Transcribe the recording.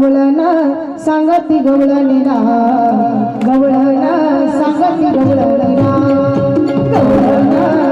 गवळना सांगती गवळणी रा गवळना सांगती गवळणी रा गवळना